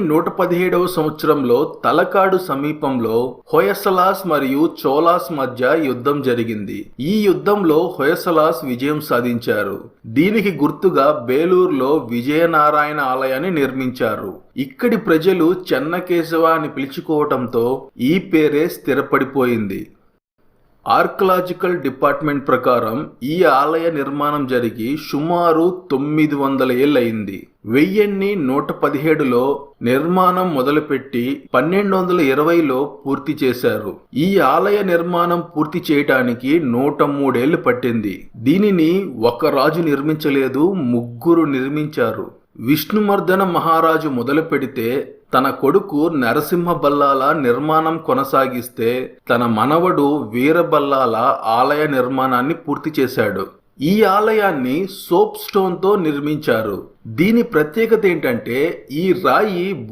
నూట పదిహేడవ సంవత్సరంలో తలకాడు సమీపంలో హొయసలాస్ మరియు చోలాస్ మధ్య యుద్ధం జరిగింది. ఈ యుద్ధంలో హొయసలాస్ విజయం సాధించారు. దీనికి గుర్తుగా బేలూరులో విజయనారాయణ ఆలయాన్ని నిర్మించారు. ఇక్కడి ప్రజలు చెన్నకేశవ అని పిలుచుకోవటంతో ఈ పేరే స్థిరపడిపోయింది. ఆర్కలాజికల్ డిపార్ట్మెంట్ ప్రకారం ఈ ఆలయ నిర్మాణం జరిగి సుమారు తొమ్మిది వందల ఏళ్ళయింది. వెయ్యిన్ని నూట పదిహేడులో నిర్మాణం మొదలుపెట్టి పన్నెండు వందల ఇరవైలో పూర్తి చేశారు. ఈ ఆలయ నిర్మాణం పూర్తి చేయటానికి నూట మూడేళ్ళు పట్టింది. దీనిని ఒక రాజు నిర్మించలేదు ముగ్గురు నిర్మించారు. విష్ణుమర్దన మహారాజు మొదలు పెడితే తన కొడుకు నరసింహబల్లాల నిర్మాణం కొనసాగిస్తే తన మనవడు వీరబల్లాల ఆలయ నిర్మాణాన్ని పూర్తి చేశాడు. ఈ ఆలయాన్ని సోప్ స్టోన్తో నిర్మించారు. దీని ప్రత్యేకత ఏంటంటే ఈ రాయి